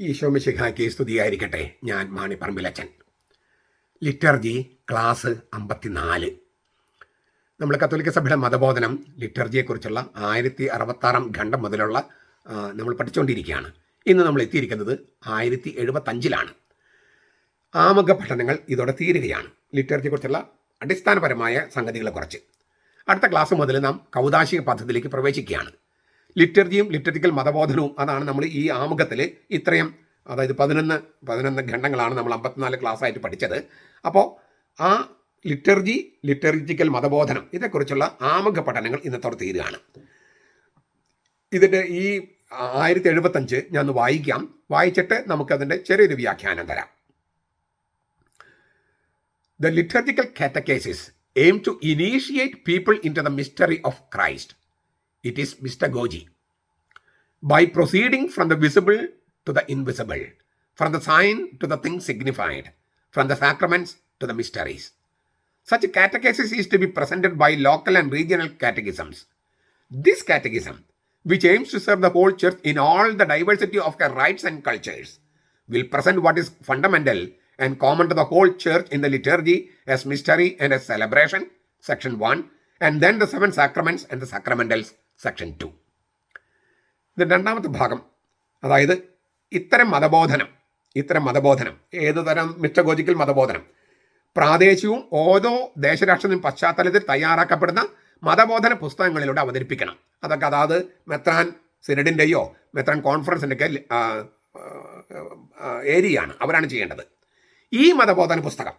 ഈശോമിശിഹായ്ക്ക് സ്തുതിയായിരിക്കട്ടെ. ഞാൻ മാണിപ്പറമ്പിലച്ചൻ liturgy class അമ്പത്തിനാല്. നമ്മൾ കത്തോലിക്ക സഭയുടെ മതബോധനം ലിറ്റർജിയെക്കുറിച്ചുള്ള ആയിരത്തി അറുപത്താറാം ഖണ്ഡം മുതലുള്ള നമ്മൾ പഠിച്ചുകൊണ്ടിരിക്കുകയാണ്. ഇന്ന് നമ്മൾ എത്തിയിരിക്കുന്നത് ആയിരത്തി എഴുപത്തഞ്ചിലാണ് ആമുഖ പഠനങ്ങൾ ഇതോടെ തീരുകയാണ്. ലിറ്റർജിയെക്കുറിച്ചുള്ള അടിസ്ഥാനപരമായ സംഗതികളെക്കുറിച്ച്. അടുത്ത ക്ലാസ് മുതൽ നാം കൗതാശിക പദ്ധതിയിലേക്ക് പ്രവേശിക്കുകയാണ്. ലിറ്റർജിയും ലിറ്റർജിക്കൽ മതബോധനവും അതാണ് നമ്മൾ ഈ ആമുഖത്തിൽ ഇത്രയും അതായത് പതിനൊന്ന് പതിനൊന്ന് ഖണ്ഡങ്ങളാണ് നമ്മൾ അമ്പത്തിനാല് ആയിട്ട് പഠിച്ചത്. അപ്പോൾ ആ ലിറ്റർജി ലിറ്റർജിക്കൽ മതബോധനം ഇതേക്കുറിച്ചുള്ള ആമുഖ പഠനങ്ങൾ ഇന്നത്തോടെ തീരുകയാണ്. ഇതിന്റെ ഈ ആയിരത്തി എഴുപത്തഞ്ച് ഞാൻ വായിക്കാം. വായിച്ചിട്ട് നമുക്കതിന്റെ ചെറിയൊരു വ്യാഖ്യാനം തരാം. The liturgical catechesis aim to initiate people into the mystery of Christ. It is mystagogy. By proceeding from the visible to the invisible, from the sign to the thing signified, from the sacraments to the mysteries. Such catechesis is to be presented by local and regional catechisms. This catechism, which aims to serve the whole church in all the diversity of her rites and cultures, will present what is fundamental and common to the whole church in the liturgy as mystery and as celebration, section 1, and then the seven sacraments and the sacramentals, section 2. ഇത് രണ്ടാമത്തെ ഭാഗം അതായത് ഇത്തരം മതബോധനം ഇത്തരം മതബോധനം ഏത് തരം മിസ്റ്റഗോജിക്കൽ മതബോധനം? പ്രാദേശികവും ഓരോ ദേശരാഷ്ട്രത്തിനും പശ്ചാത്തലത്തിൽ തയ്യാറാക്കപ്പെടുന്ന മതബോധന പുസ്തകങ്ങളിലൂടെ അവതരിപ്പിക്കണം. അതൊക്കെ അതാത് മെത്രാൻ സിനഡിന്റെയോ മെത്രാൻ കോൺഫറൻസിന്റെയൊക്കെ ഏരിയയാണ് അവരാണ് ചെയ്യേണ്ടത്. ഈ മതബോധന പുസ്തകം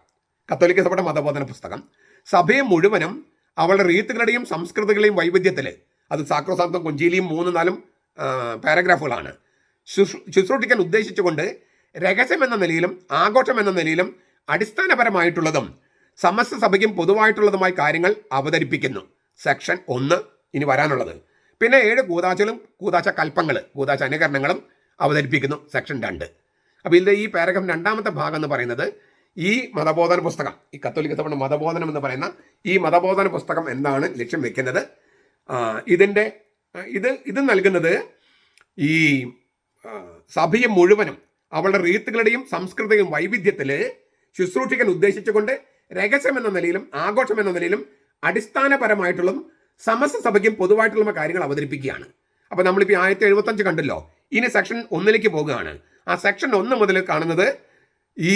കത്തോലിക്ക സഭയുടെ മതബോധന പുസ്തകം സഭയെ മുഴുവനും അവളുടെ റീത്തുകളുടെയും സംസ്കൃതികളെയും വൈവിധ്യത്തിൽ അത് സാക്രോസാന്തം കൊഞ്ചിയിലെയും മൂന്ന് നാലും പാരഗ്രാഫുകളാണ്. ശുശ്രു ശുശ്രൂഷിക്കാൻ ഉദ്ദേശിച്ചുകൊണ്ട് രഹസ്യം എന്ന നിലയിലും ആഘോഷം എന്ന നിലയിലും അടിസ്ഥാനപരമായിട്ടുള്ളതും സമസ്ത സഭയ്ക്കും പൊതുവായിട്ടുള്ളതുമായ കാര്യങ്ങൾ അവതരിപ്പിക്കുന്നു. സെക്ഷൻ ഒന്ന് ഇനി വരാനുള്ളത്. പിന്നെ ഏഴ് കൂതാച്ചലും കൂതാച്ച കൽപ്പങ്ങൾ കൂതാച്ച അനുകരണങ്ങളും അവതരിപ്പിക്കുന്നു സെക്ഷൻ രണ്ട്. അപ്പോൾ ഇതിന്റെ ഈ പാരഗ്രാഫ് രണ്ടാമത്തെ ഭാഗം എന്ന് പറയുന്നത് ഈ മതബോധന പുസ്തകം ഈ കത്തോലിക്ക മതബോധനം എന്ന് പറയുന്ന ഈ മതബോധന പുസ്തകം എന്താണ് ലക്ഷ്യം വെക്കുന്നത്? ഇതിന്റെ ഇത് ഇത് നൽകുന്നത് ഈ സഭയെ മുഴുവനും അവളുടെ റീത്തുകളുടെയും സംസ്കൃതിയും വൈവിധ്യത്തിൽ ശുശ്രൂഷിക്കാൻ ഉദ്ദേശിച്ചുകൊണ്ട് രഹസ്യം എന്ന നിലയിലും ആഘോഷം എന്ന നിലയിലും അടിസ്ഥാനപരമായിട്ടുള്ള സമസ്ത സഭയ്ക്കും പൊതുവായിട്ടുള്ള കാര്യങ്ങൾ അവതരിപ്പിക്കുകയാണ്. അപ്പോൾ നമ്മളിപ്പോൾ ആയിരത്തി എഴുപത്തഞ്ച് കണ്ടല്ലോ? ഇനി സെക്ഷൻ ഒന്നിലേക്ക് പോകുകയാണ് ആ സെക്ഷൻ ഒന്ന് മുതൽ കാണുന്നത് ഈ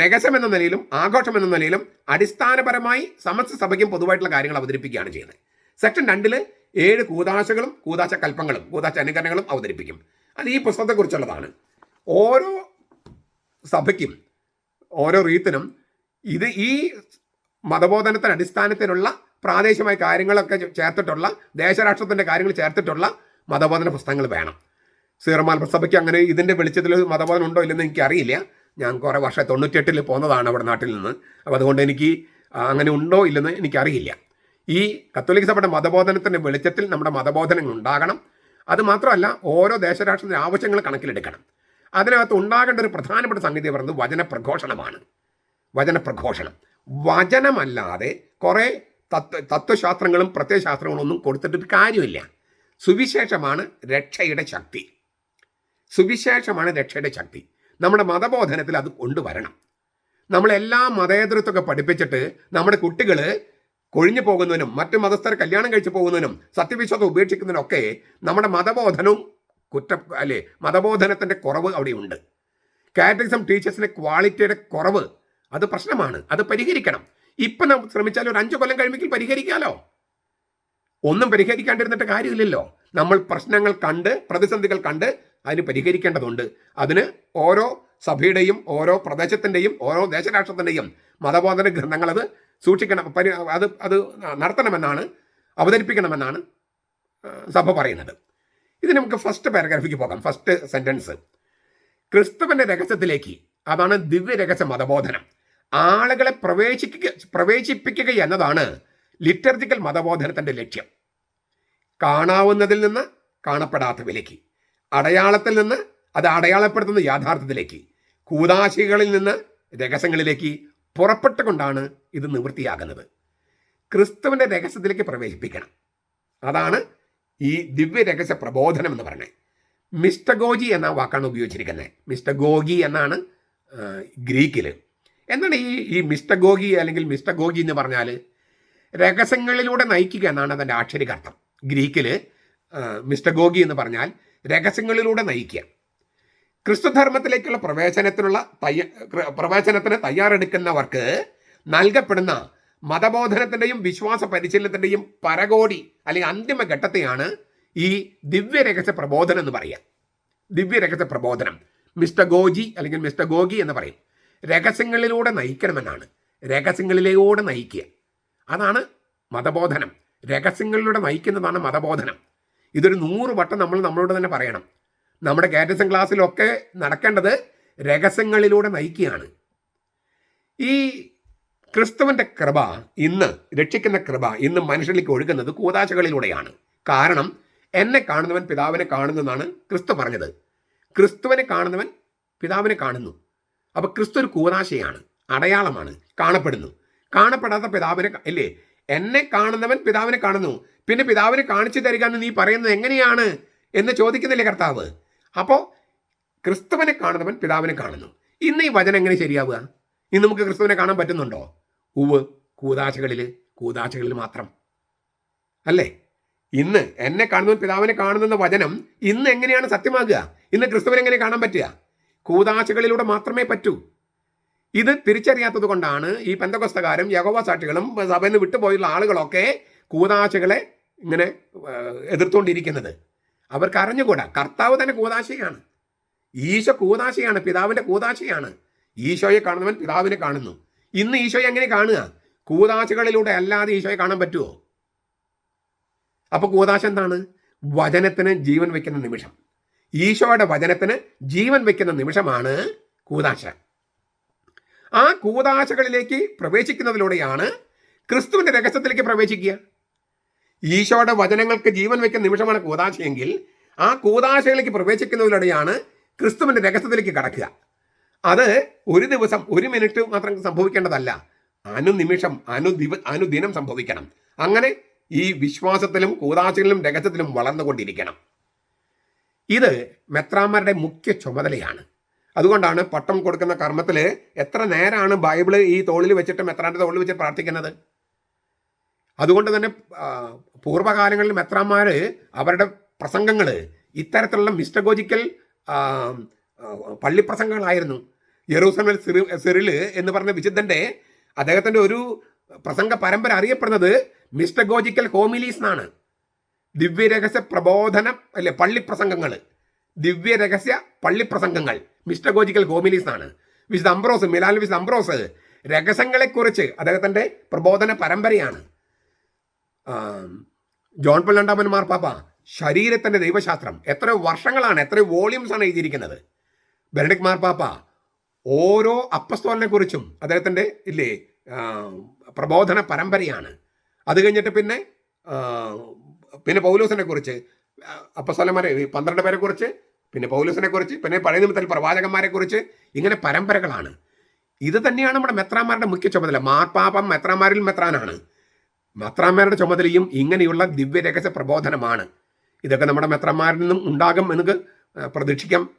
രഹസ്യം എന്ന നിലയിലും ആഘോഷം എന്ന നിലയിലും അടിസ്ഥാനപരമായി സമസ്ത സഭയ്ക്കും പൊതുവായിട്ടുള്ള കാര്യങ്ങൾ അവതരിപ്പിക്കുകയാണ് ചെയ്യുന്നത്. സെക്ഷൻ രണ്ടിൽ ഏഴ് കൂതാശകളും കൂതാശ കൽപ്പങ്ങളും കൂതാശ അനുകരണങ്ങളും അവതരിപ്പിക്കും. അത് ഈ പുസ്തകത്തെക്കുറിച്ചുള്ളതാണ്. ഓരോ സഭയ്ക്കും ഓരോ റീത്തിനും ഇത് ഈ മതബോധനത്തിന് അടിസ്ഥാനത്തിലുള്ള പ്രാദേശികമായ കാര്യങ്ങളൊക്കെ ചേർത്തിട്ടുള്ള ദേശരാഷ്ട്രത്തിന്റെ കാര്യങ്ങൾ ചേർത്തിട്ടുള്ള മതബോധന പുസ്തകങ്ങൾ വേണം. സീറമാൽ സഭയ്ക്ക് അങ്ങനെ ഇതിന്റെ വെളിച്ചത്തിൽ മതബോധനം ഉണ്ടോ ഇല്ലെന്ന് എനിക്ക് അറിയില്ല ഞാൻ കുറേ വർഷം തൊണ്ണൂറ്റെട്ടിൽ പോന്നതാണ് അവിടെ നാട്ടിൽ നിന്ന്. അപ്പോൾ അതുകൊണ്ട് എനിക്ക് അങ്ങനെ ഉണ്ടോ ഇല്ലെന്ന് എനിക്കറിയില്ല. ഈ കത്തോലിക്ക സഭയുടെ മതബോധനത്തിന്റെ വെളിച്ചത്തിൽ നമ്മുടെ മതബോധനങ്ങൾ ഉണ്ടാകണം. അത് മാത്രമല്ല ഓരോ ദേശരാഷ്ട്രത്തിന്റെ ആവശ്യങ്ങൾ കണക്കിലെടുക്കണം. അതിനകത്ത് ഉണ്ടാകേണ്ട ഒരു പ്രധാനപ്പെട്ട സംഗതി പറയുന്നത് വചനപ്രഘോഷണമാണ്. വചനപ്രഘോഷണം. വചനമല്ലാതെ കുറേ തത്വ തത്വശാസ്ത്രങ്ങളും പ്രത്യയശാസ്ത്രങ്ങളും ഒന്നും കൊടുത്തിട്ടൊരു കാര്യമില്ല. സുവിശേഷമാണ് രക്ഷയുടെ ശക്തി. സുവിശേഷമാണ് രക്ഷയുടെ ശക്തി. നമ്മുടെ മതബോധനത്തിൽ അത് കൊണ്ടുവരണം. നമ്മളെല്ലാ മതേതരത്വമൊക്കെ പഠിപ്പിച്ചിട്ട് നമ്മുടെ കുട്ടികൾ കൊഴിഞ്ഞു പോകുന്നതിനും മറ്റു മതസ്ഥർ കല്യാണം കഴിച്ചു പോകുന്നതിനും സത്യവിശ്വാസം ഉപേക്ഷിക്കുന്നതിനൊക്കെ നമ്മുടെ മതബോധനവും കുറ്റ അല്ലേ മതബോധനത്തിന്റെ കുറവ് അവിടെയുണ്ട്. കാറ്റഗറിസം ടീച്ചേഴ്സിന്റെ ക്വാളിറ്റിയുടെ കുറവ് അത് പ്രശ്നമാണ്. അത് പരിഹരിക്കണം. ഇപ്പം നാം ശ്രമിച്ചാൽ ഒരു അഞ്ച് കൊല്ലം കഴിയുമെങ്കിൽ പരിഹരിക്കാമല്ലോ ഒന്നും പരിഹരിക്കാണ്ടിരുന്നിട്ട് കാര്യമില്ലല്ലോ. നമ്മൾ പ്രശ്നങ്ങൾ കണ്ട് പ്രതിസന്ധികൾ കണ്ട് അതിന് പരിഹരിക്കേണ്ടതുണ്ട്. അതിന് ഓരോ സഭയുടെയും ഓരോ പ്രദേശത്തിന്റെയും ഓരോ ദേശരാഷ്ട്രത്തിന്റെയും മതബോധന ഗ്രന്ഥങ്ങൾ അത് സൂക്ഷിക്കണം പരി അത് അത് നടത്തണമെന്നാണ് അവതരിപ്പിക്കണമെന്നാണ് സഭ പറയുന്നത്. ഇത് നമുക്ക് ഫസ്റ്റ് പാരഗ്രാഫിക്ക് പോകാം. ഫസ്റ്റ് സെന്റൻസ് ക്രിസ്തുവിന്റെ രഹസ്യത്തിലേക്ക് അതാണ് ദിവ്യ രഹസ്യ മതബോധനം. ആളുകളെ പ്രവേശിക്കുക പ്രവേശിപ്പിക്കുക എന്നതാണ് ലിറ്റർജിക്കൽ മതബോധനത്തിന്റെ ലക്ഷ്യം. കാണാവുന്നതിൽ നിന്ന് കാണപ്പെടാത്തവിലേക്ക് അടയാളത്തിൽ നിന്ന് അത് അടയാളപ്പെടുത്തുന്ന യാഥാർത്ഥ്യത്തിലേക്ക്. കൂതാശികളിൽ നിന്ന് രഹസ്യങ്ങളിലേക്ക് പുറപ്പെട്ടുകൊണ്ടാണ് ഇത് നിവൃത്തിയാകുന്നത്. ക്രിസ്തുവിന്റെ രഹസ്യത്തിലേക്ക് പ്രവേശിപ്പിക്കണം. അതാണ് ഈ ദിവ്യ രഹസ്യ പ്രബോധനം എന്ന് പറയുന്നത്. മിസ്റ്റഗോജി എന്ന വാക്കാണ് ഉപയോഗിച്ചിരിക്കുന്നത്. മിസ്റ്റഗോഗി എന്നാണ് ഗ്രീക്കിൽ എന്താണ് ഈ ഈ മിസ്റ്റഗോഗി അല്ലെങ്കിൽ മിസ്റ്റഗോഗി എന്ന് പറഞ്ഞാൽ? രഹസ്യങ്ങളിലൂടെ നയിക്കുക എന്നാണ് അതിന്റെ ആക്ഷരികർത്ഥം. ഗ്രീക്കിൽ മിസ്റ്റഗോഗി എന്ന് പറഞ്ഞാൽ രഹസ്യങ്ങളിലൂടെ നയിക്കുക. ക്രിസ്തുധർമ്മത്തിലേക്കുള്ള പ്രവേശനത്തിനുള്ള തയ്യ പ്രവേശനത്തിന് തയ്യാറെടുക്കുന്നവർക്ക് നൽകപ്പെടുന്ന മതബോധനത്തിന്റെയും വിശ്വാസ പരിശീലനത്തിന്റെയും പരകോടി അല്ലെങ്കിൽ അന്തിമ ഘട്ടത്തെയാണ് ഈ ദിവ്യരഹസ്യ പ്രബോധനം എന്ന് പറയുക. ദിവ്യരഹസ്യ പ്രബോധനം. മിസ്റ്റർ ഗോജി അല്ലെങ്കിൽ മിസ്റ്റർ ഗോഗി എന്ന് പറയും. രഹസ്യങ്ങളിലൂടെ നയിക്കണമെന്നാണ്. രഹസ്യങ്ങളിലൂടെ നയിക്കുക. അതാണ് മതബോധനം. രഹസ്യങ്ങളിലൂടെ നയിക്കുന്നതാണ് മതബോധനം. ഇതൊരു നൂറ് വട്ടം നമ്മൾ നമ്മളോട് തന്നെ പറയണം. നമ്മുടെ കാറ്റസം ക്ലാസ്സിലൊക്കെ നടക്കേണ്ടത് രഹസ്യങ്ങളിലൂടെ നയിക്കുകയാണ്. ഈ ക്രിസ്തുവിന്റെ കൃപ ഇന്ന് രക്ഷിക്കുന്ന കൃപ ഇന്ന് മനുഷ്യരിലേക്ക് ഒഴുകുന്നത് കൂതാശകളിലൂടെയാണ്. കാരണം എന്നെ കാണുന്നവൻ പിതാവിനെ കാണുന്നെന്നാണ് ക്രിസ്തു പറഞ്ഞത്. ക്രിസ്തുവിനെ കാണുന്നവൻ പിതാവിനെ കാണുന്നു. അപ്പോൾ ക്രിസ്തു ഒരു കൂതാശയാണ് അടയാളമാണ് കാണപ്പെടുന്നു. കാണപ്പെടാത്ത പിതാവിനെ അല്ലേ എന്നെ കാണുന്നവൻ പിതാവിനെ കാണുന്നു. പിന്നെ പിതാവിനെ കാണിച്ചു തരിക എന്ന് നീ പറയുന്നത് എങ്ങനെയാണ് എന്ന് ചോദിക്കുന്നില്ലേ കർത്താവ്? അപ്പോൾ ക്രിസ്തുവിനെ കാണുന്നവൻ പിതാവിനെ കാണുന്നു. ഇന്ന് ഈ വചനം എങ്ങനെ ശരിയാവുക? ഇന്ന് നമുക്ക് ക്രിസ്തുവിനെ കാണാൻ പറ്റുന്നുണ്ടോ? ഉവ് കൂതാശകളിൽ കൂതാശകളിൽ മാത്രം. അല്ലേ? ഇന്ന് എന്നെ കാണുന്നവൻ പിതാവിനെ കാണുന്നെന്ന വചനം ഇന്ന് എങ്ങനെയാണ് സത്യമാകുക? ഇന്ന് ക്രിസ്തുവിനെ എങ്ങനെ കാണാൻ പറ്റുക? കൂതാശകളിലൂടെ മാത്രമേ പറ്റൂ. ഇത് തിരിച്ചറിയാത്തത് കൊണ്ടാണ് ഈ പെന്തകൊസ്തകാരും യഹോവ സാക്ഷികളും സഭയിൽ നിന്ന് വിട്ടുപോയുള്ള ആളുകളൊക്കെ കൂതാശകളെ ഇങ്ങനെ എതിർത്തുകൊണ്ടിരിക്കുന്നത് അവർക്ക് അറിഞ്ഞുകൂടാ. കർത്താവ് തന്നെ കൂതാശയാണ്. ഈശോ കൂതാശയാണ് പിതാവിന്റെ കൂതാശയാണ്. ഈശോയെ കാണുന്നവൻ പിതാവിനെ കാണുന്നു. ഇന്ന് ഈശോയെ എങ്ങനെ കാണുക? കൂതാശകളിലൂടെ അല്ലാതെ ഈശോയെ കാണാൻ പറ്റുമോ അപ്പോൾ കൂതാശ എന്താണ്? വചനത്തിന് ജീവൻ വയ്ക്കുന്ന നിമിഷം. ഈശോയുടെ വചനത്തിന് ജീവൻ വയ്ക്കുന്ന നിമിഷമാണ് കൂതാശ. ആ കൂതാശകളിലേക്ക് പ്രവേശിക്കുന്നതിലൂടെയാണ് ക്രിസ്തുവിന്റെ രഹസ്യത്തിലേക്ക് പ്രവേശിക്കുക. ഈശോയുടെ വചനങ്ങൾക്ക് ജീവൻ വെക്കുന്ന നിമിഷമാണ് കൂതാശയെങ്കിൽ ആ കൂതാശയിലേക്ക് പ്രവേശിക്കുന്നതിലൂടെയാണ് ക്രിസ്തുവിന്റെ രഹസ്യത്തിലേക്ക് കടക്കുക. അത് ഒരു ദിവസം ഒരു മിനിറ്റ് മാത്രം സംഭവിക്കേണ്ടതല്ല. അനുനിമിഷം അനുദിവ അനുദിനം സംഭവിക്കണം. അങ്ങനെ ഈ വിശ്വാസത്തിലും കൂതാശയിലും രഹസ്യത്തിലും വളർന്നുകൊണ്ടിരിക്കണം. ഇത് മെത്രാന്മാരുടെ മുഖ്യ ചുമതലയാണ്. അതുകൊണ്ടാണ് പട്ടം കൊടുക്കുന്ന കർമ്മത്തിൽ എത്ര നേരമാണ് ബൈബിൾ ഈ തോളിൽ വെച്ചിട്ട് മെത്രാന്റെ തോളിൽ വെച്ചിട്ട് പ്രാർത്ഥിക്കുന്നത്? അതുകൊണ്ട് തന്നെ പൂർവകാലങ്ങളിൽ മെത്രാന്മാർ അവരുടെ പ്രസംഗങ്ങൾ ഇത്തരത്തിലുള്ള മിസ്റ്റഗോജിക്കൽ പള്ളിപ്രസംഗങ്ങളായിരുന്നു യെറൂസലമിൽ സിറി സിറിൽ എന്ന് പറഞ്ഞ വിശുദ്ധന്റെ അദ്ദേഹത്തിന്റെ ഒരു പ്രസംഗ പരമ്പര അറിയപ്പെടുന്നത് മിസ്റ്റഗോജിക്കൽ ഹോമിലീസ് എന്നാണ് ദിവ്യരഹസ്യ പ്രബോധനം അല്ലെ പള്ളിപ്രസംഗങ്ങൾ ദിവ്യരഹസ്യ പള്ളിപ്രസംഗങ്ങൾ മിസ്റ്റഗോജിക്കൽ ഹോമിലീസ് ആണ് വിശുദ്ധ അംബ്രോസ് മിലാൽ വിശുദ്ധ അംബ്രോസ് രഹസ്യങ്ങളെക്കുറിച്ച് അദ്ദേഹത്തിന്റെ പ്രബോധന പരമ്പരയാണ്. ജോൺ പോൾ രണ്ടാമൻ മാർപ്പാപ്പ ശരീരത്തിന്റെ ദൈവശാസ്ത്രം. എത്ര വർഷങ്ങളാണ് എത്ര വോളിയംസ് ആണ് എഴുതിയിരിക്കുന്നത്. ബെനഡിക് മാർപ്പാപ്പ ഓരോ അപ്പസ്തോലിനെ കുറിച്ചും അദ്ദേഹത്തിന്റെ ഇല്ലേ പ്രബോധന പരമ്പരയാണ്. അത് കഴിഞ്ഞിട്ട് പിന്നെ പിന്നെ പൗലോസിനെ കുറിച്ച് അപ്പസ്തോലന്മാരെ പന്ത്രണ്ട് പേരെ കുറിച്ച് പിന്നെ പൗലോസിനെ കുറിച്ച് പിന്നെ പഴയ നിമിത്തത്തിൽ പ്രവാചകന്മാരെ കുറിച്ച് ഇങ്ങനെ പരമ്പരകളാണ്. ഇത് തന്നെയാണ് നമ്മുടെ മെത്രാന്മാരുടെ മുഖ്യ ചുമതല. മാർപ്പാപ്പം മെത്രാന്മാരിൽ മെത്രാനാണ്. മെത്രാന്മാരുടെ ചുമതലയും ഇങ്ങനെയുള്ള ദിവ്യരഹസ്യ പ്രബോധനമാണ്. ഇതൊക്കെ നമ്മുടെ മെത്രന്മാരിൽ നിന്നും ഉണ്ടാകും എന്ന് പ്രതീക്ഷിക്കാം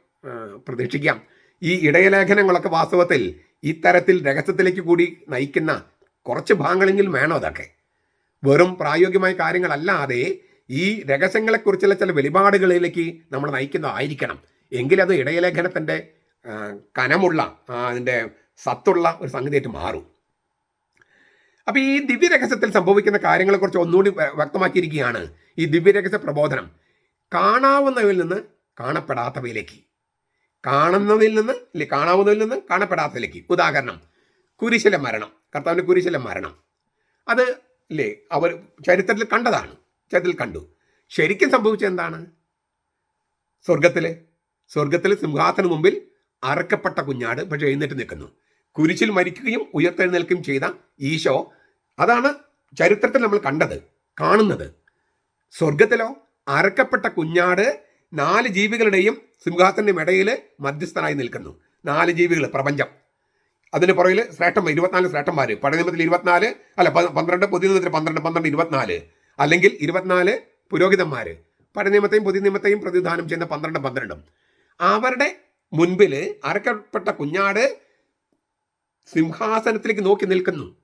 പ്രതീക്ഷിക്കാം. ഈ ഇടയലേഖനങ്ങളൊക്കെ വാസ്തവത്തിൽ ഇത്തരത്തിൽ രഹസ്യത്തിലേക്ക് കൂടി നയിക്കുന്ന കുറച്ച് ഭാഗങ്ങളെങ്കിലും വേണം അതൊക്കെ? വെറും പ്രായോഗികമായ കാര്യങ്ങളല്ലാതെ ഈ രഹസ്യങ്ങളെക്കുറിച്ചുള്ള ചില വെളിപാടുകളിലേക്ക് നമ്മൾ നയിക്കുന്നതായിരിക്കണം. എങ്കിലത് ഇടയലേഖനത്തിന്റെ കനമുള്ള അതിന്റെ സത്തുള്ള ഒരു സംഗതിയായിട്ട് മാറും. അപ്പൊ ഈ ദിവ്യരഹസ്യത്തിൽ സംഭവിക്കുന്ന കാര്യങ്ങളെ കാര്യങ്ങളെക്കുറിച്ച് ഒന്നുകൂടി വ്യക്തമാക്കിയിരിക്കുകയാണ് ഈ ദിവ്യരഹസ്യ പ്രബോധനം. കാണാവുന്നവയിൽ നിന്ന് കാണപ്പെടാത്തവയിലേക്ക്. കാണുന്നതിൽ നിന്ന് ഇല്ലേ കാണാവുന്നതിൽ നിന്ന് കാണപ്പെടാത്തതിലേക്ക്. ഉദാഹരണം കുരിശിലെ മരണം. കർത്താവിന്റെ കുരിശിലെ മരണം. അത് ഇല്ലേ അവർ ചരിത്രത്തിൽ കണ്ടതാണ്. ചരിത്രത്തിൽ കണ്ടു. ശരിക്കും സംഭവിച്ചത് എന്താണ്? സ്വർഗത്തിലെ സ്വർഗത്തിൽ സിംഹാസന മുമ്പിൽ അറക്കപ്പെട്ട കുഞ്ഞാട് പക്ഷെ എഴുന്നേറ്റ് നിൽക്കുന്നു. കുരിശിൽ മരിക്കുകയും ഉയർത്തെഴുന്നേൽക്കുകയും ചെയ്ത ഈശോ അതാണ് ചരിത്രത്തിൽ നമ്മൾ കണ്ടത് കാണുന്നത്. സ്വർഗത്തിലോ അറക്കപ്പെട്ട കുഞ്ഞാട് നാല് ജീവികളുടെയും സിംഹാസന്റെ ഇടയിൽ മധ്യസ്ഥനായി നിൽക്കുന്നു. നാല് ജീവികൾ പ്രപഞ്ചം. അതിന് പുറകിൽ ശ്രേഷ്ഠം ഇരുപത്തിനാല് ശ്രേഷ്ഠന്മാർ. പഴയ നിയമത്തിൽ ഇരുപത്തിനാല് അല്ല പന്ത്രണ്ട് പുതിയ നിയമത്തിൽ പന്ത്രണ്ട് പന്ത്രണ്ട് ഇരുപത്തിനാല്. അല്ലെങ്കിൽ ഇരുപത്തിനാല് പുരോഹിതന്മാർ. പഴയ നിയമത്തെയും പുതിയ നിയമത്തെയും പ്രതിദാനം ചെയ്യുന്ന പന്ത്രണ്ടും പന്ത്രണ്ടും. അവരുടെ മുൻപിൽ അറക്കപ്പെട്ട കുഞ്ഞാട് സിംഹാസനത്തിലേക്ക് നോക്കി നിൽക്കുന്നു.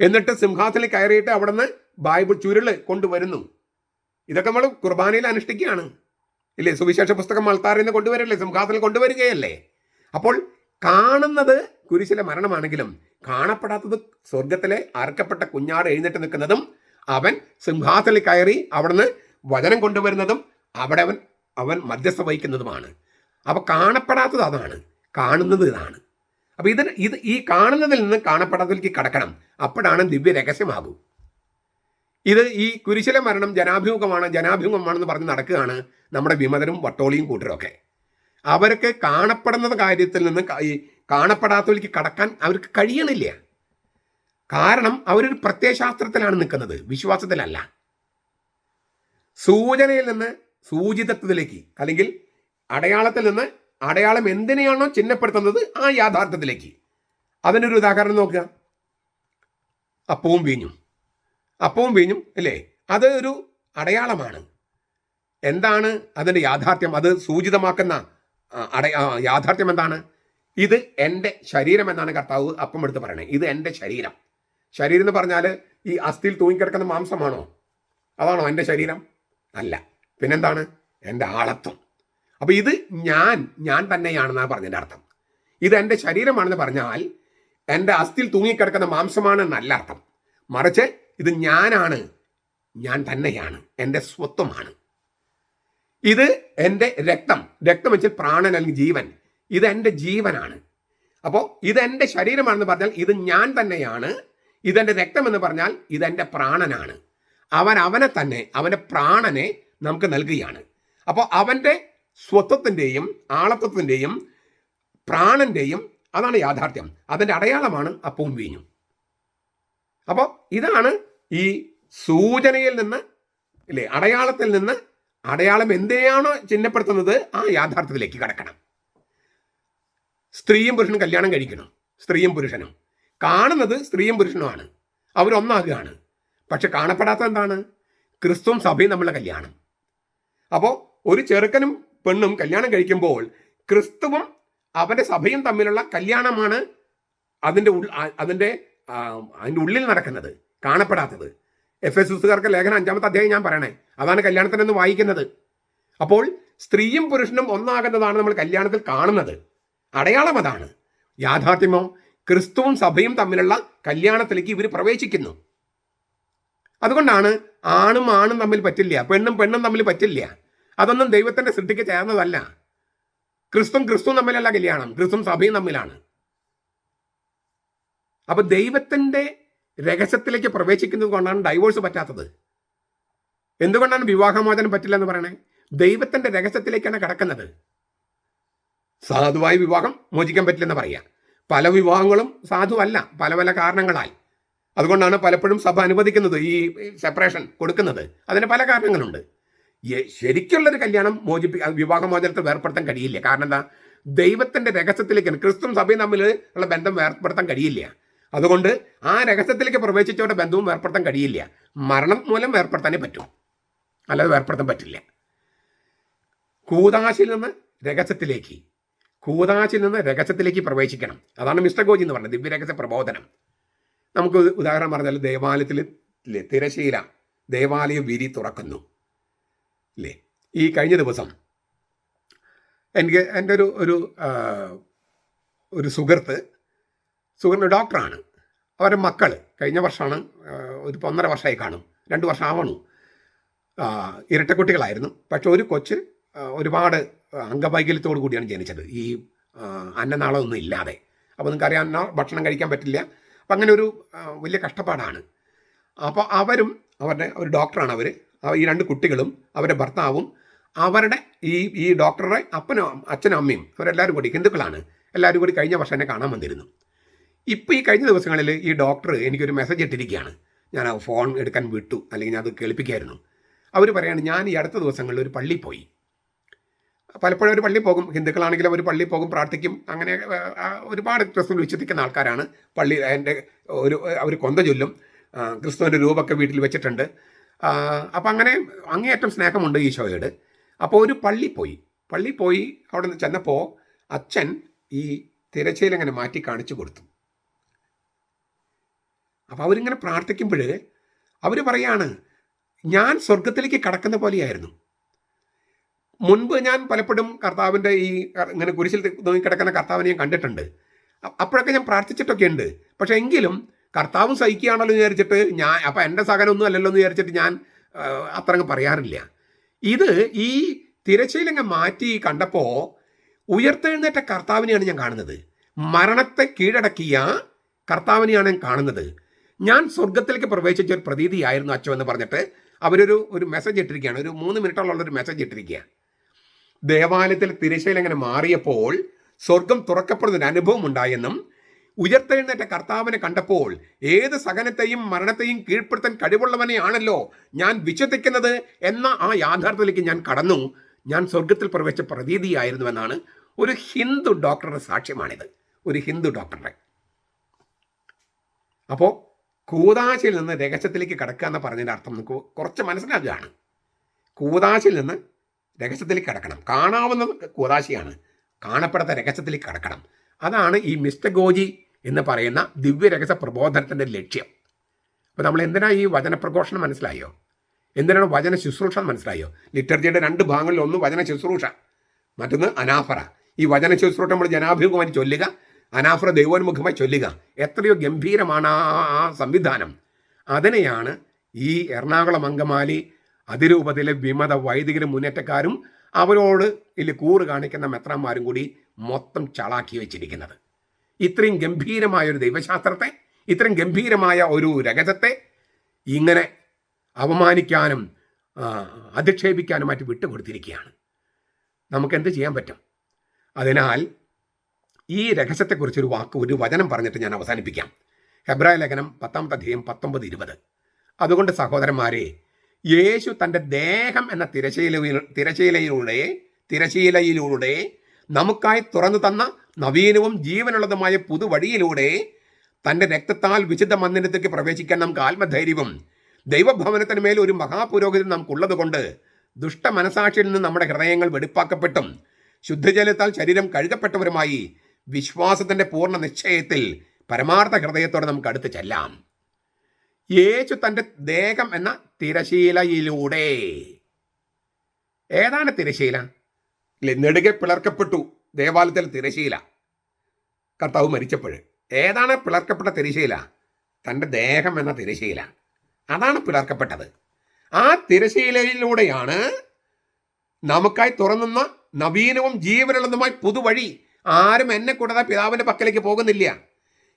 എന്നിട്ട് സിംഹാസനത്തിൽ കയറിയിട്ട് അവിടുന്ന് ബൈബിൾ ചുരുൾ കൊണ്ടുവരുന്നു. ഇതൊക്കെ നമ്മൾ കുർബാനയിൽ അനുഷ്ഠിക്കുകയാണ്. ഇല്ലേ? സുവിശേഷ പുസ്തകം മൾത്താറിൽ നിന്ന് കൊണ്ടുവരല്ലേ? സിംഹാസനം കൊണ്ടുവരികയല്ലേ? അപ്പോൾ കാണുന്നത് കുരിശിലെ മരണമാണെങ്കിലും കാണപ്പെടാത്തത് സ്വർഗത്തിലെ അറക്കപ്പെട്ട കുഞ്ഞാട് എഴുന്നേറ്റ് നിൽക്കുന്നതും അവൻ സിംഹാസനിൽ കയറി അവിടുന്ന് വചനം കൊണ്ടുവരുന്നതും അവിടെ അവൻ അവൻ മധ്യസ്ഥ വഹിക്കുന്നതുമാണ്. അപ്പൊ കാണപ്പെടാത്തത് അതാണ്. കാണുന്നത് ഇതാണ്. അപ്പൊ ഇതിന് ഇത് ഈ കാണുന്നതിൽ നിന്ന് കാണപ്പെടാത്തതിലേക്ക് കടക്കണം. അപ്പോഴാണ് ദിവ്യ രഹസ്യമാകൂ. ഇത് ഈ കുരിശിലെ മരണം ജനാഭിമുഖമാണ് ജനാഭിമുഖമാണെന്ന് പറഞ്ഞ് നടക്കുകയാണ് നമ്മുടെ വിമതരും വട്ടോളിയും കൂട്ടരൊക്കെ അവർക്ക് കാണപ്പെടുന്ന കാര്യത്തിൽ നിന്ന് ഈ കാണപ്പെടാത്തവർക്ക് കടക്കാൻ അവർക്ക് കഴിയണില്ല. കാരണം അവരൊരു പ്രത്യയശാസ്ത്രത്തിലാണ് നിൽക്കുന്നത് വിശ്വാസത്തിലല്ല. സൂചനയിൽ നിന്ന് സൂചിതത്വത്തിലേക്ക് അല്ലെങ്കിൽ അടയാളത്തിൽ നിന്ന് അടയാളം എന്തിനെയാണോ ചിഹ്നപ്പെടുത്തുന്നത് ആ യാഥാർത്ഥ്യത്തിലേക്ക്. അതിനൊരു ഉദാഹരണം നോക്കുക. അപ്പവും വീഞ്ഞും. അപ്പവും വീഞ്ഞും അല്ലേ? അത് ഒരു അടയാളമാണ്. എന്താണ് അതിന്റെ യാഥാർത്ഥ്യം? അത് സൂചിതമാക്കുന്ന അടയാ യാഥാർത്ഥ്യം എന്താണ്? ഇത് എന്റെ ശരീരം എന്നാണ് കർത്താവ് അപ്പം എടുത്ത് പറയണേ. ഇത് എന്റെ ശരീരം. ശരീരം എന്ന് പറഞ്ഞാൽ ഈ അസ്ഥിയിൽ തൂങ്ങിക്കിടക്കുന്ന മാംസമാണോ? അതാണോ എന്റെ ശരീരം? അല്ല. പിന്നെന്താണ്? എന്റെ ആളത്വം. അപ്പോൾ ഇത് ഞാൻ ഞാൻ തന്നെയാണെന്നാണ് പറഞ്ഞതിന്റെ അർത്ഥം. ഇത് എന്റെ ശരീരമാണെന്ന് പറഞ്ഞാൽ എന്റെ അസ്ഥിയിൽ തൂങ്ങിക്കിടക്കുന്ന മാംസമാണെന്നല്ല അർത്ഥം. മറിച്ച് ഇത് ഞാനാണ് ഞാൻ തന്നെയാണ് എന്റെ സ്വത്വമാണ്. ഇത് എന്റെ രക്തം രക്തം വെച്ചാൽ പ്രാണൻ അല്ലെങ്കിൽ ജീവൻ ഇത് എന്റെ ജീവനാണ്. അപ്പോൾ ഇത് എന്റെ ശരീരമാണെന്ന് പറഞ്ഞാൽ ഇത് ഞാൻ തന്നെയാണ് ഇതെന്റെ രക്തം എന്ന് പറഞ്ഞാൽ ഇതെന്റെ പ്രാണനാണ്. അവൻ അവനെ തന്നെ അവന്റെ പ്രാണനെ നമുക്ക് നൽകുകയാണ്. അപ്പോൾ അവന്റെ സ്വത്വത്തിന്റെയും ആളത്വത്തിന്റെയും പ്രാണന്റെയും അതാണ് യാഥാർത്ഥ്യം. അതിന്റെ അടയാളമാണ് അപ്പവും വീഞ്ഞും അപ്പോൾ ഇതാണ് ഈ സൂചനയിൽ നിന്ന് ഇല്ലേ അടയാളത്തിൽ നിന്ന് അടയാളം എന്തിനെയാണോ ചിഹ്നപ്പെടുത്തുന്നത്? ആ യാഥാർത്ഥ്യത്തിലേക്ക് കടക്കണം. സ്ത്രീയും പുരുഷനും കല്യാണം കഴിക്കണം. സ്ത്രീയും പുരുഷനും. കാണുന്നത് സ്ത്രീയും പുരുഷനുമാണ്. അവരൊന്നാകുകയാണ്. പക്ഷെ കാണപ്പെടാത്ത എന്താണ് ക്രിസ്തുവും സഭയും തമ്മിലുള്ള കല്യാണം. അപ്പോൾ ഒരു ചെറുക്കനും പെണ്ണും കല്യാണം കഴിക്കുമ്പോൾ ക്രിസ്തുവും അവന്റെ സഭയും തമ്മിലുള്ള കല്യാണമാണ് അതിന്റെ അതിന്റെ അതിന്റെ ഉള്ളിൽ നടക്കുന്നത് കാണപ്പെടാത്തത്. എഫ് എസ് എസുകാർക്ക് ലേഖനം അഞ്ചാമത്തെ അധ്യായം ഞാൻ പറയണേ. അതാണ് കല്യാണത്തിനെന്ന് വായിക്കുന്നത്. അപ്പോൾ സ്ത്രീയും പുരുഷനും ഒന്നാകുന്നതാണ് നമ്മൾ കല്യാണത്തിൽ കാണുന്നത്. അടയാളം അതാണ്. യാഥാർത്ഥ്യമോ? ക്രിസ്തുവും സഭയും തമ്മിലുള്ള കല്യാണത്തിലേക്ക് ഇവർ പ്രവേശിക്കുന്നു. അതുകൊണ്ടാണ് ആണും ആണും തമ്മിൽ പറ്റില്ല പെണ്ണും പെണ്ണും തമ്മിൽ പറ്റില്ല. അതൊന്നും ദൈവത്തിന്റെ സൃഷ്ടിക്ക് ചേർന്നതല്ല. ക്രിസ്തും ക്രിസ്തുവും തമ്മിലല്ല കല്യാണം. ക്രിസ്തും സഭയും തമ്മിലാണ്. അപ്പൊ ദൈവത്തിന്റെ രഹസ്യത്തിലേക്ക് പ്രവേശിക്കുന്നത് കൊണ്ടാണ് ഡൈവോഴ്സ് പറ്റാത്തത്. എന്തുകൊണ്ടാണ് വിവാഹമോചനം പറ്റില്ല എന്ന് പറയണേ? ദൈവത്തിന്റെ രഹസ്യത്തിലേക്കാണ് കിടക്കുന്നത്. സാധുവായ വിവാഹം മോചിക്കാൻ പറ്റില്ലെന്ന് പറയാം. പല വിവാഹങ്ങളും സാധുവല്ല പല പല കാരണങ്ങളാൽ. അതുകൊണ്ടാണ് പലപ്പോഴും സഭ അനുവദിക്കുന്നത് ഈ സെപ്പറേഷൻ കൊടുക്കുന്നത്. അതിന് പല കാരണങ്ങളുണ്ട്. ശരിക്കുള്ളൊരു കല്യാണം മോചിപ്പി വിവാഹമോചനത്തിൽ വേർപ്പെടുത്താൻ കഴിയില്ല. കാരണം എന്താ? ദൈവത്തിന്റെ രഹസ്യത്തിലേക്കാണ് ക്രിസ്തു സഭയും തമ്മിൽ ഉള്ള ബന്ധം വേർപ്പെടുത്താൻ കഴിയില്ല. അതുകൊണ്ട് ആ രഹസ്യത്തിലേക്ക് പ്രവേശിച്ചവരുടെ ബന്ധവും വേർപ്പെടുത്താൻ കഴിയില്ല. മരണം മൂലം വേർപ്പെടുത്താനേ പറ്റും. അല്ലാതെ വേർപ്പെടുത്താൻ പറ്റില്ല. കൂതാശിൽ നിന്ന് രഹസ്യത്തിലേക്ക് കൂതാശിൽ നിന്ന് രഹസ്യത്തിലേക്ക് പ്രവേശിക്കണം. അതാണ് മിസ്റ്റർ ഗോജി എന്ന് പറഞ്ഞത് ദിവ്യരഹസ്യ പ്രബോധനം. നമുക്ക് ഉദാഹരണം പറഞ്ഞാൽ ദേവാലയത്തിൽ തിരശീല ദേവാലയ വിരി തുറക്കുന്നു. ഇല്ലേ? ഈ കഴിഞ്ഞ ദിവസം എനിക്ക് എന്റെ ഒരു ഒരു ഒരു സുഹൃത്ത് സുഹൃത്ത് ഡോക്ടറാണ്. അവരുടെ മക്കൾ കഴിഞ്ഞ വർഷമാണ് ഒരു ഒന്നര വർഷമായി കാണും. രണ്ട് വർഷം ആവണു. ഇരട്ടക്കുട്ടികളായിരുന്നു. പക്ഷെ ഒരു കൊച്ച് ഒരുപാട് അംഗവൈകല്യത്തോടു കൂടിയാണ് ജനിച്ചത്. ഈ അന്നനാളൊന്നും ഇല്ലാതെ. അപ്പോൾ നിങ്ങൾക്കറിയാം ഭക്ഷണം കഴിക്കാൻ പറ്റില്ല. അപ്പം അങ്ങനെ ഒരു വലിയ കഷ്ടപ്പാടാണ്. അപ്പോൾ അവരും അവരുടെ ഒരു ഡോക്ടറാണ് അവർ ഈ രണ്ട് കുട്ടികളും അവരുടെ ഭർത്താവും അവരുടെ ഈ ഈ ഡോക്ടറുടെ അപ്പനും അച്ഛനും അമ്മയും അവരെല്ലാവരും കൂടി ഹിന്ദുക്കളാണ്. എല്ലാവരും കൂടി കഴിഞ്ഞ വർഷം എന്നെ കാണാൻ വന്നിരുന്നു. ഇപ്പോൾ ഈ കഴിഞ്ഞ ദിവസങ്ങളിൽ ഈ ഡോക്ടർ എനിക്കൊരു മെസ്സേജ് ഇട്ടിരിക്കുകയാണ്. ഞാൻ ആ ഫോൺ എടുക്കാൻ വിട്ടു അല്ലെങ്കിൽ ഞാൻ അത് കേൾപ്പിക്കായിരുന്നു. അവർ പറയാണ് ഞാൻ ഈ അടുത്ത ദിവസങ്ങളിൽ ഒരു പള്ളിയിൽ പോയി. പലപ്പോഴും ഒരു പള്ളി പോകും. ഹിന്ദുക്കളാണെങ്കിലും അവർ പള്ളി പോകും പ്രാർത്ഥിക്കും. അങ്ങനെ ഒരുപാട് ക്രിസ്തു വിശ്വസിക്കുന്ന ആൾക്കാരാണ് പള്ളി എന്റെ ഒരു അവർ കൊന്ത ചൊല്ലും. ക്രിസ്തുവിന്റെ രൂപമൊക്കെ വീട്ടിൽ വെച്ചിട്ടുണ്ട്. അപ്പം അങ്ങനെ അങ്ങേയറ്റം സ്നേഹമുണ്ട് ഈശോയോട്. അപ്പോൾ ഒരു പള്ളി പോയി. പള്ളി പോയി അവിടെ നിന്ന് ചെന്നപ്പോൾ അച്ഛൻ ഈ തിരച്ചിലങ്ങനെ മാറ്റി കാണിച്ചു കൊടുത്തു. അപ്പോൾ അവരിങ്ങനെ പ്രാർത്ഥിക്കുമ്പോൾ അവർ പറയാണ് ഞാൻ സ്വർഗത്തിലേക്ക് കടക്കുന്ന പോലെയായിരുന്നു. മുൻപ് ഞാൻ പലപ്പോഴും കർത്താവിന്റെ ഈ ഇങ്ങനെ കുരിശിൽ കിടക്കുന്ന കർത്താവിനെ ഞാൻ കണ്ടിട്ടുണ്ട്. അപ്പോഴൊക്കെ ഞാൻ പ്രാർത്ഥിച്ചിട്ടൊക്കെ ഉണ്ട് പക്ഷേ എങ്കിലും കർത്താവും സഹിക്കുകയാണല്ലോ എന്ന് വിചാരിച്ചിട്ട് ഞാൻ അപ്പം എന്റെ സഹനമൊന്നും അല്ലല്ലോ എന്ന് വിചാരിച്ചിട്ട് ഞാൻ അത്രങ്ങ് അത്ര പറയാറില്ല. ഇത് ഈ തിരശ്ശീലങ്ങ മാറ്റി കണ്ടപ്പോൾ ഉയർത്തെഴുന്നേറ്റ കർത്താവിനെയാണ് ഞാൻ കാണുന്നത്. മരണത്തെ കീഴടക്കിയ കർത്താവിനെയാണ് ഞാൻ കാണുന്നത്. ഞാൻ സ്വർഗത്തിലേക്ക് പ്രവേശിച്ച ഒരു പ്രതീതിയായിരുന്നു അച്ഛൻ എന്ന് പറഞ്ഞിട്ട് അവരൊരു ഒരു മെസ്സേജ് ഇട്ടിരിക്കുകയാണ്. ഒരു മൂന്ന് മിനിറ്റോളം ഒരു മെസ്സേജ് ഇട്ടിരിക്കുക ദേവാലയത്തിൽ തിരശ്ശീല ഇങ്ങനെ മാറിയപ്പോൾ സ്വർഗം തുറക്കപ്പെടുന്ന ഒരു അനുഭവം ഉണ്ടായെന്നും ഉയർത്തെഴുന്നേറ്റ കർത്താവിനെ കണ്ടപ്പോൾ ഏത് സഹനത്തെയും മരണത്തെയും കീഴ്പ്പെടുത്താൻ കഴിവുള്ളവനെയാണല്ലോ ഞാൻ വിശ്വസിക്കുന്നത് എന്ന ആ യാഥാർത്ഥ്യത്തിലേക്ക് ഞാൻ കടന്നു. ഞാൻ സ്വർഗത്തിൽ പ്രവേശിച്ച പ്രതീതിയായിരുന്നുവെന്നാണ് ഒരു ഹിന്ദു ഡോക്ടറുടെ സാക്ഷ്യമാണിത്. ഒരു ഹിന്ദു ഡോക്ടറുടെ അപ്പോൾ കൂതാശയിൽ നിന്ന് രഹസ്യത്തിലേക്ക് കടക്കുക എന്ന് പറഞ്ഞതിന്റെ അർത്ഥം നമുക്ക് കുറച്ച് മനസ്സിലാക്കുകയാണ്. കൂതാശയിൽ നിന്ന് രഹസ്യത്തിലേക്ക് കടക്കണം. കാണാവുന്ന കൂതാശയാണ്. കാണപ്പെടാത്ത രഹസ്യത്തിലേക്ക് കടക്കണം. അതാണ് ഈ മിസ്റ്റർ ഗോജി എന്ന് പറയുന്ന ദിവ്യ രഹസ്യ പ്രബോധനത്തിന്റെ ലക്ഷ്യം. അപ്പോൾ നമ്മൾ എന്തിനാണ് ഈ വചന പ്രഘോഷണം മനസ്സിലായോ? എന്തിനാണ് വചന ശുശ്രൂഷ മനസ്സിലായോ? ലിറ്റർജിയുടെ രണ്ട് ഭാഗങ്ങളിൽ ഒന്ന് വചന ശുശ്രൂഷ മറ്റൊന്ന് അനാഫറ. ഈ വചന ശുശ്രൂഷ നമ്മൾ ജനാഭിമുഖമായി ചൊല്ലുക അനാഫറ ദൈവോന്മുഖമായി ചൊല്ലുക. എത്രയോ ഗംഭീരമാണ് ആ സംവിധാനം. അതിനെയാണ് ഈ എറണാകുളം അങ്കമാലി അതിരൂപതയിലെ വിമത വൈദികരും മുന്നേറ്റക്കാരും അവരോട് ഇല്ല കൂറ് കാണിക്കുന്ന മെത്രാന്മാരും കൂടി മൊത്തം ചളാക്കി വെച്ചിരിക്കുന്നത്. ഇത്രയും ഗംഭീരമായ ഒരു ദൈവശാസ്ത്രത്തെ ഇത്രയും ഗംഭീരമായ ഒരു രഹസ്യത്തെ ഇങ്ങനെ അവമാനിക്കാനും അധിക്ഷേപിക്കാനും അധിക്ഷേപിക്കാനുമായിട്ട് വിട്ടുകൊടുത്തിരിക്കുകയാണ്. നമുക്ക് എന്ത് ചെയ്യാൻ പറ്റും? അതിനാൽ ഈ രഹസ്യത്തെക്കുറിച്ചൊരു വാക്ക് ഒരു വചനം പറഞ്ഞിട്ട് ഞാൻ അവസാനിപ്പിക്കാം. ഹെബ്രായ ലേഖനം പത്താമത്തെ അധ്യായം പത്തൊമ്പത് ഇരുപത്. അതുകൊണ്ട് സഹോദരന്മാരെ യേശു തന്റെ ദേഹം എന്ന തിരശീല തിരശീലയിലൂടെ തിരശീലയിലൂടെ നമുക്കായി തുറന്നു തന്ന നവീനവും ജീവനുള്ളതുമായ പുതുവഴിയിലൂടെ തന്റെ രക്തത്താൽ വിശുദ്ധ മന്ദിരത്തേക്ക് പ്രവേശിക്കാൻ നമുക്ക് ആത്മധൈര്യവും ദൈവഭവനത്തിന് മേൽ ഒരു മഹാപുരോഹിതൻ നമുക്കുള്ളത് കൊണ്ട് ദുഷ്ട മനസാക്ഷിയിൽ നിന്ന് നമ്മുടെ ഹൃദയങ്ങൾ വെടിപ്പാക്കപ്പെട്ടും ശുദ്ധജലത്താൽ ശരീരം കഴുകപ്പെട്ടവരുമായി വിശ്വാസത്തിന്റെ പൂർണ നിശ്ചയത്തിൽ പരമാർത്ഥ ഹൃദയത്തോടെ നമുക്ക് അടുത്ത് ചെല്ലാം. യേശു തന്റെ ദേഹം എന്ന തിരശീലയിലൂടെ. ഏതാണ് തിരശീല? നെടുകെ പിളർക്കപ്പെട്ടു. ദേവാലയത്തിൽ തിരശീല കർത്താവ് മരിച്ചപ്പോൾ ഏതാണ് പിളർക്കപ്പെട്ട തിരശീല തന്റെ ദേഹം എന്ന തിരശീല അതാണ് പിളർക്കപ്പെട്ടത്. ആ തിരശീലയിലൂടെയാണ് നമുക്കായി തുറന്നുന്ന നവീനവും ജീവനുള്ളതുമായ പുതുവഴി ആരും എന്നെ കൂടാതെ പിതാവിന്റെ പക്കലേക്ക് പോകുന്നില്ല.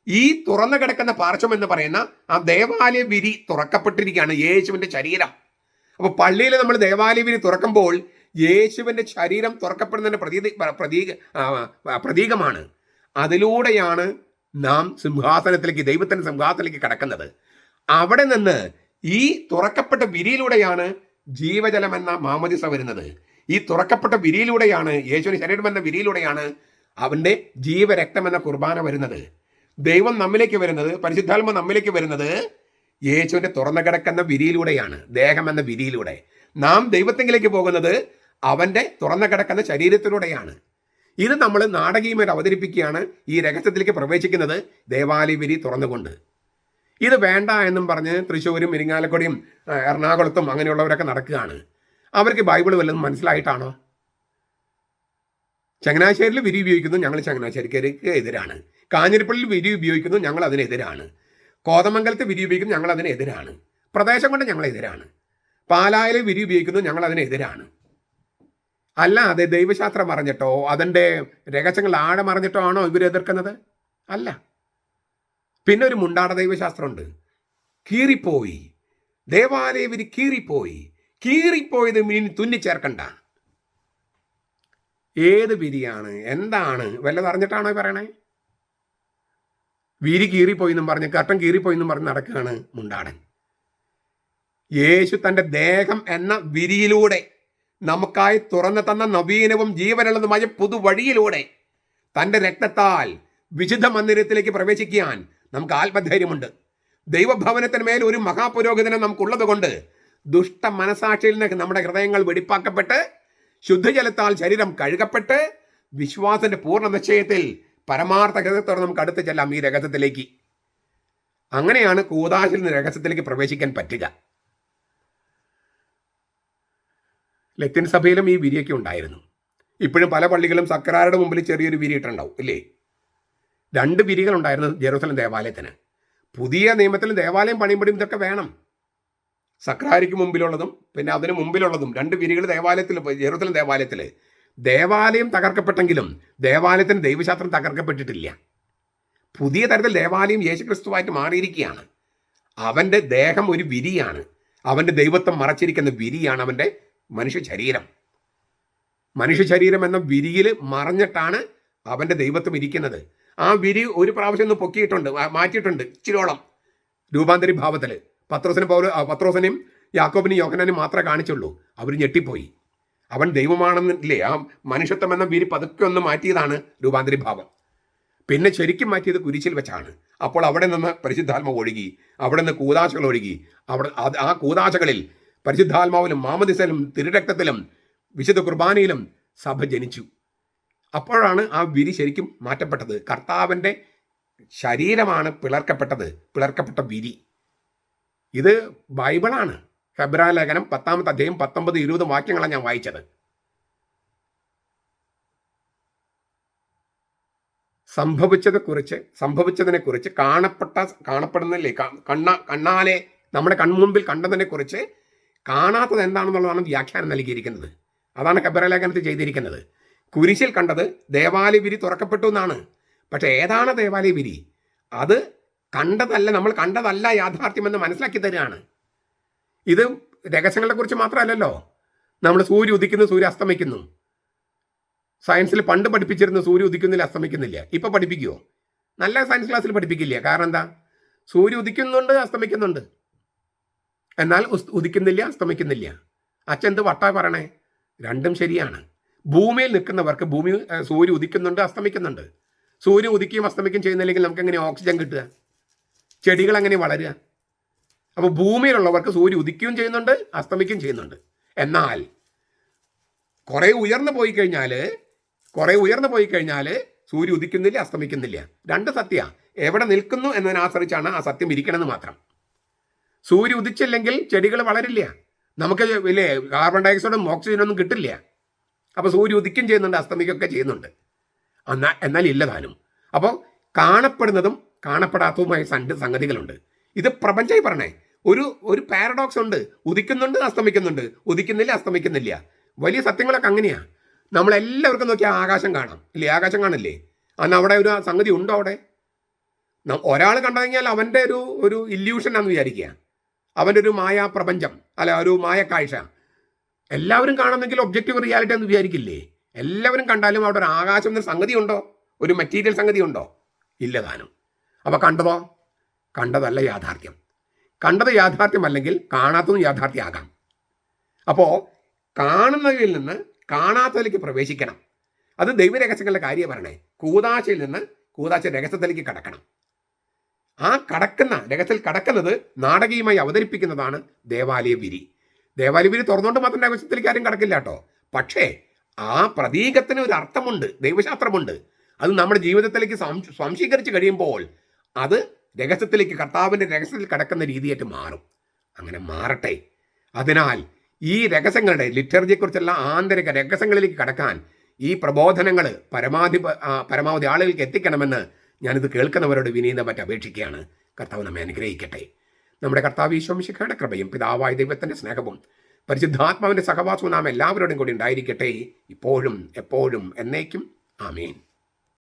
ഈ തുറന്നു കിടക്കുന്ന പാർശ്വം എന്ന് പറയുന്ന ആ ദേവാലയ വിരി തുറക്കപ്പെട്ടിരിക്കുകയാണ് യേശുവിന്റെ ശരീരം. അപ്പോൾ പള്ളിയിൽ നമ്മൾ ദേവാലയ വിരി തുറക്കുമ്പോൾ യേശുവിന്റെ ശരീരം തുറക്കപ്പെടുന്നതിന്റെ പ്രതീതി പ്രതീക പ്രതീകമാണ്. അതിലൂടെയാണ് നാം സിംഹാസനത്തിലേക്ക് ദൈവത്തിന്റെ സിംഹാസനത്തിലേക്ക് കടക്കുന്നത്. അവിടെ നിന്ന് ഈ തുറക്കപ്പെട്ട വിരിയിലൂടെയാണ് ജീവജലം എന്ന മാമദിസ വരുന്നത്. ഈ തുറക്കപ്പെട്ട വിരിയിലൂടെയാണ് യേശുവിന് ശരീരം എന്ന വിരിയിലൂടെയാണ് അവന്റെ ജീവരക്തം എന്ന കുർബാന വരുന്നത്. ദൈവം നമ്മിലേക്ക് വരുന്നത് പരിശുദ്ധാത്മ നമ്മിലേക്ക് വരുന്നത് യേശുവിന്റെ തുറന്നു കിടക്കുന്ന വിരിയിലൂടെയാണ് ദേഹം എന്ന വിരിയിലൂടെ. നാം ദൈവത്തെങ്കിലേക്ക് പോകുന്നത് അവന്റെ തുറന്നു കിടക്കുന്ന ശരീരത്തിലൂടെയാണ്. ഇത് നമ്മൾ നാടകീയമായിട്ട് അവതരിപ്പിക്കുകയാണ് ഈ രഹസ്യത്തിലേക്ക് പ്രവേശിക്കുന്നത് ദേവാലയ വിരി തുറന്നുകൊണ്ട്. ഇത് വേണ്ട എന്നും പറഞ്ഞ് തൃശ്ശൂരും ഇരിങ്ങാലക്കുടിയും എറണാകുളത്തും അങ്ങനെയുള്ളവരൊക്കെ നടക്കുകയാണ്. അവർക്ക് ബൈബിൾ വല്ലതും മനസ്സിലായിട്ടാണോ? ചങ്ങനാശ്ശേരിൽ വിരി ഉപയോഗിക്കുന്നു ഞങ്ങൾ ചങ്ങനാശ്ശേരിക്കാർക്ക് എതിരാണ്. കാഞ്ഞിരപ്പള്ളിയിൽ വിരി ഉപയോഗിക്കുന്നു ഞങ്ങൾ അതിനെതിരാണ്. കോതമംഗലത്ത് വിരി ഉപയോഗിക്കുന്നു ഞങ്ങൾ അതിനെതിരാണ്. പ്രദേശം കൊണ്ട് ഞങ്ങൾ എതിരാണ്. പാലായിൽ വിരി ഉപയോഗിക്കുന്നു ഞങ്ങൾ അതിനെതിരാണ്. അല്ലാതെ ദൈവശാസ്ത്രം അറിഞ്ഞിട്ടോ അതിന്റെ രഹസ്യങ്ങൾ ആഴമറിഞ്ഞിട്ടോ ആണോ ഇവർ എതിർക്കുന്നത്? അല്ല. പിന്നെ ഒരു മുണ്ടാട ദൈവശാസ്ത്രമുണ്ട്. കീറിപ്പോയി. ദേവാലയം ഇവർ കീറിപ്പോയി. കീറിപ്പോയത് മീൻ തുന്നിച്ചേർക്കണ്ട. ഏത് വിരിയാണ്? എന്താണ്? വല്ലത് അറിഞ്ഞിട്ടാണോ പറയണേ? വിരി കീറിപ്പോയി എന്നും പറഞ്ഞ് കട്ടൻ കീറിപ്പോയി എന്നും പറഞ്ഞ് നടക്കുകയാണ് മുണ്ടാടൻ. യേശു തന്റെ ദേഹം എന്ന വിരിയിലൂടെ നമുക്കായി തുറന്നു തന്ന നവീനവും ജീവനുള്ളതുമായ പുതുവഴിയിലൂടെ തന്റെ രക്തത്താൽ വിശുദ്ധ മന്ദിരത്തിലേക്ക് പ്രവേശിക്കാൻ നമുക്ക് ആത്മധൈര്യമുണ്ട്. ദൈവഭവനത്തിന് മേൽ ഒരു മഹാപുരോഹിതനെ നമുക്കുള്ളത് കൊണ്ട് ദുഷ്ട മനസാക്ഷിയിൽ നിന്ന് നമ്മുടെ ഹൃദയങ്ങൾ വെടിപ്പാക്കപ്പെട്ട് ശുദ്ധജലത്താൽ ശരീരം കഴുകപ്പെട്ട് വിശ്വാസന്റെ പൂർണ നിശ്ചയത്തിൽ പരമാർത്ഥ ഹൃദയത്തോടെ നമുക്ക് അടുത്ത് ചെല്ലാം ഈ രഹസ്യത്തിലേക്ക്. അങ്ങനെയാണ് കൂതാശിൽ നിന്ന് രഹസ്യത്തിലേക്ക് പ്രവേശിക്കാൻ പറ്റുക. ലത്തിൻ സഭയിലും ഈ വിരിയൊക്കെ ഉണ്ടായിരുന്നു. ഇപ്പോഴും പല പള്ളികളും സക്കരാരുടെ മുമ്പിൽ ചെറിയൊരു വിരിയിട്ടുണ്ടാവും ഇല്ലേ? രണ്ട് വിരികൾ ഉണ്ടായിരുന്നു ജെറൂസലം ദേവാലയത്തിന്. പുതിയ നിയമത്തിൽ ദേവാലയം പണിയുമ്പോഴും ഇതൊക്കെ വേണം. സക്രാരിക്ക് മുമ്പിലുള്ളതും പിന്നെ അതിന് മുമ്പിലുള്ളതും രണ്ട് വിരികൾ ദേവാലയത്തിൽ ജെറൂസലം ദേവാലയത്തിൽ ദേവാലയം തകർക്കപ്പെട്ടെങ്കിലും ദേവാലയത്തിന് ദൈവശാസ്ത്രം തകർക്കപ്പെട്ടിട്ടില്ല. പുതിയ തരത്തിൽ ദേവാലയം യേശുക്രിസ്തുവായിട്ട് മാറിയിരിക്കുകയാണ്. അവന്റെ ദേഹം ഒരു വിരിയാണ്. അവന്റെ ദൈവത്വം മറച്ചിരിക്കുന്ന വിരിയാണ് അവന്റെ മനുഷ്യ ശരീരം മനുഷ്യ ശരീരം എന്ന വിരിയിൽ മറഞ്ഞിട്ടാണ് അവന്റെ ദൈവത്വം ഇരിക്കുന്നത്. ആ വിരി ഒരു പ്രാവശ്യം ഒന്ന് പൊക്കിയിട്ടുണ്ട് മാറ്റിയിട്ടുണ്ട് ഇച്ചിരോളം രൂപാന്തരി ഭാവത്തിൽ. പത്രോസിനെ പത്രോസനെയും പത്രോസിനെയും യാക്കോബിനെയും യോഹനാനും മാത്രമേ കാണിച്ചുള്ളൂ. അവർ ഞെട്ടിപ്പോയി. അവൻ ദൈവമാണെന്നില്ലേ? ആ മനുഷ്യത്വം എന്ന വിരി പതുക്കെ ഒന്ന് മാറ്റിയതാണ് രൂപാന്തരി ഭാവം. പിന്നെ ശരിക്കും മാറ്റിയത് കുരിശിൽ വെച്ചാണ്. അപ്പോൾ അവിടെ നിന്ന് പരിശുദ്ധാത്മ ഒഴുകി അവിടെ നിന്ന് കൂതാശകൾ ഒഴുകി. അവിടെ ആ കൂതാശകളിൽ പരിശുദ്ധാത്മാവിലും മാമദിസയിലും തിരുരക്തത്തിലും വിശുദ്ധ കുർബാനയിലും സഭ ജനിച്ചു. അപ്പോഴാണ് ആ വിരി ശരിക്കും മാറ്റപ്പെട്ടത്. കർത്താവിന്റെ ശരീരമാണ് പിളർക്കപ്പെട്ടത്. പിളർക്കപ്പെട്ട വിരി. ഇത് ബൈബിളാണ്. ഹെബ്രാ ലേഖനം പത്താമത്തെ അധ്യായം പത്തൊമ്പത് ഇരുപത് വാക്യങ്ങളാണ് ഞാൻ വായിച്ചത്. സംഭവിച്ചതെ കുറിച്ച് സംഭവിച്ചതിനെ കുറിച്ച് കാണപ്പെട്ട കാണപ്പെടുന്നില്ലേ? കണ്ണ കണ്ണാലെ നമ്മുടെ കൺമുമ്പിൽ കണ്ടതിനെ കുറിച്ച് കാണാത്തത് എന്താണെന്നുള്ളതാണ് വ്യാഖ്യാനം നൽകിയിരിക്കുന്നത്. അതാണ് കബറലേഖനത്തിൽ ലേഖനത്തിൽ ചെയ്തിരിക്കുന്നത്. കുരിശിൽ കണ്ടത് ദേവാലയ വിരി തുറക്കപ്പെട്ടു എന്നാണ്. പക്ഷേ ഏതാണ് ദേവാലയ വിരി? അത് കണ്ടതല്ല നമ്മൾ കണ്ടതല്ല യാഥാർത്ഥ്യമെന്ന് മനസ്സിലാക്കി തരികയാണ്. ഇത് രഹസ്യങ്ങളെ കുറിച്ച് മാത്രമല്ലല്ലോ. നമ്മൾ സൂര്യ ഉദിക്കുന്നു സൂര്യ അസ്തമിക്കുന്നു. സയൻസിൽ പണ്ട് പഠിപ്പിച്ചിരുന്ന സൂര്യ ഉദിക്കുന്നില്ല അസ്തമിക്കുന്നില്ല. ഇപ്പൊ പഠിപ്പിക്കുമോ നല്ല സയൻസ് ക്ലാസ്സിൽ പഠിപ്പിക്കില്ല? കാരണം എന്താ? സൂര്യ ഉദിക്കുന്നുണ്ട് അസ്തമിക്കുന്നുണ്ട്. എന്നാൽ ഉദിക്കുന്നില്ല അസ്തമിക്കുന്നില്ല അച്ഛൻ എന്ത് വട്ടാ പറയണേ? രണ്ടും ശരിയാണ്. ഭൂമിയിൽ നിൽക്കുന്നവർക്ക് ഭൂമി സൂര്യ ഉദിക്കുന്നുണ്ട് അസ്തമിക്കുന്നുണ്ട്. സൂര്യ ഉദിക്കുകയും അസ്തമിക്കുകയും ചെയ്യുന്നില്ലെങ്കിൽ നമുക്ക് എങ്ങനെ ഓക്സിജൻ കിട്ടുക? ചെടികൾ എങ്ങനെ വളരുക? അപ്പോൾ ഭൂമിയിലുള്ളവർക്ക് സൂര്യ ഉദിക്കുകയും ചെയ്യുന്നുണ്ട് അസ്തമിക്കുകയും ചെയ്യുന്നുണ്ട്. എന്നാൽ കുറേ ഉയർന്നു പോയി കഴിഞ്ഞാൽ കുറേ ഉയർന്നു പോയി കഴിഞ്ഞാൽ സൂര്യ ഉദിക്കുന്നില്ല അസ്തമിക്കുന്നില്ല. രണ്ട് സത്യ. എവിടെ നിൽക്കുന്നു എന്നതിനെ ആശ്രയിച്ചാണ് ആ സത്യം ഇരിക്കണമെന്ന് മാത്രം. സൂര്യ ഉദിച്ചില്ലെങ്കിൽ ചെടികൾ വളരില്ല. നമുക്ക് ഇല്ലേ കാർബൺ ഡയോക്സൈഡും ഓക്സിജനൊന്നും കിട്ടില്ല. അപ്പോൾ സൂര്യ ഉദിക്കും ചെയ്യുന്നുണ്ട് അസ്തമിക്കുകയൊക്കെ ചെയ്യുന്നുണ്ട്. എന്നാൽ എന്നാൽ ഇല്ല താനും. അപ്പോൾ കാണപ്പെടുന്നതും കാണപ്പെടാത്തതുമായ സണ്ട് സംഗതികളുണ്ട്. ഇത് പ്രപഞ്ചമായി പറഞ്ഞേ. ഒരു ഒരു പാരഡോക്സ് ഉണ്ട്. ഉദിക്കുന്നുണ്ട് അസ്തമിക്കുന്നുണ്ട്. ഉദിക്കുന്നില്ല അസ്തമിക്കുന്നില്ല. വലിയ സത്യങ്ങളൊക്കെ അങ്ങനെയാണ് നമ്മളെല്ലാവർക്കും നോക്കിയാൽ ആകാശം കാണാം. ഇല്ലേ? ആകാശം കാണില്ലേ? അന്ന് അവിടെ ഒരു സംഗതി ഉണ്ടോ അവിടെ? ഒരാൾ കണ്ടു കഴിഞ്ഞാൽ അവന്റെ ഒരു ഒരു ഇല്യൂഷൻ ആണെന്ന് വിചാരിക്കുക. അവന്റെ ഒരു മായാപ്രപഞ്ചം അല്ല ഒരു മായ കാഴ്ച എല്ലാവരും കാണുന്നെങ്കിൽ ഒബ്ജക്റ്റീവ് റിയാലിറ്റി എന്ന് വിചാരിക്കില്ലേ? എല്ലാവരും കണ്ടാലും അവിടെ ഒരു ആകാശം എന്ന സംഗതി ഉണ്ടോ ഒരു മെറ്റീരിയൽ സംഗതി ഉണ്ടോ ഇല്ല താനും. അപ്പോൾ കണ്ടതോ? കണ്ടതല്ല യാഥാർത്ഥ്യം. കണ്ടത് യാഥാർത്ഥ്യം അല്ലെങ്കിൽ കാണാത്തതും യാഥാർത്ഥ്യമാകാം. അപ്പോൾ കാണുന്നതിൽ നിന്ന് കാണാത്തതിലേക്ക് പ്രവേശിക്കണം. അത് ദൈവരഹസ്യങ്ങളുടെ കാര്യം പറയണേ കൂതാശയിൽ നിന്ന് കൂതാശ രഹസ്യത്തിലേക്ക് കടക്കണം. ആ കടക്കുന്ന രഹസ്യത്തിൽ കടക്കുന്നത് നാടകീയമായി അവതരിപ്പിക്കുന്നതാണ് ദേവാലയ വിരി. ദേവാലയ വിരി തുറന്നുകൊണ്ട് മാത്രം രഹസ്യത്തിലേക്ക് ആരും കടക്കില്ല കേട്ടോ. പക്ഷേ ആ പ്രതീകത്തിന് ഒരു അർത്ഥമുണ്ട് ദൈവശാസ്ത്രമുണ്ട്. അത് നമ്മുടെ ജീവിതത്തിലേക്ക് സംശീകരിച്ച് കഴിയുമ്പോൾ അത് രഹസ്യത്തിലേക്ക് കർത്താവിന്റെ രഹസ്യത്തിൽ കടക്കുന്ന രീതിയായിട്ട് മാറും. അങ്ങനെ മാറട്ടെ. അതിനാൽ ഈ രഹസ്യങ്ങളുടെ ലിറ്റർജിയെക്കുറിച്ചുള്ള ആന്തരിക രഹസ്യങ്ങളിലേക്ക് കടക്കാൻ ഈ പ്രബോധനങ്ങൾ പരമാധി പരമാവധി ആളുകൾക്ക് എത്തിക്കണമെന്ന് ഞാനിത് കേൾക്കുന്നവരോട് വിനീതമായിട്ട് അപേക്ഷിക്കുകയാണ്. കർത്താവ് നമ്മെ അനുഗ്രഹിക്കട്ടെ. നമ്മുടെ കർത്താവ് ഈശോമിശിഖയുടെ കൃപയും പിതാവായ ദൈവത്തിന്റെ സ്നേഹവും പരിശുദ്ധാത്മാവിന്റെ സഹവാസവും നാം എല്ലാവരോടും കൂടി ഉണ്ടായിരിക്കട്ടെ. ഇപ്പോഴും എപ്പോഴും എന്നേക്കും. ആമീൻ.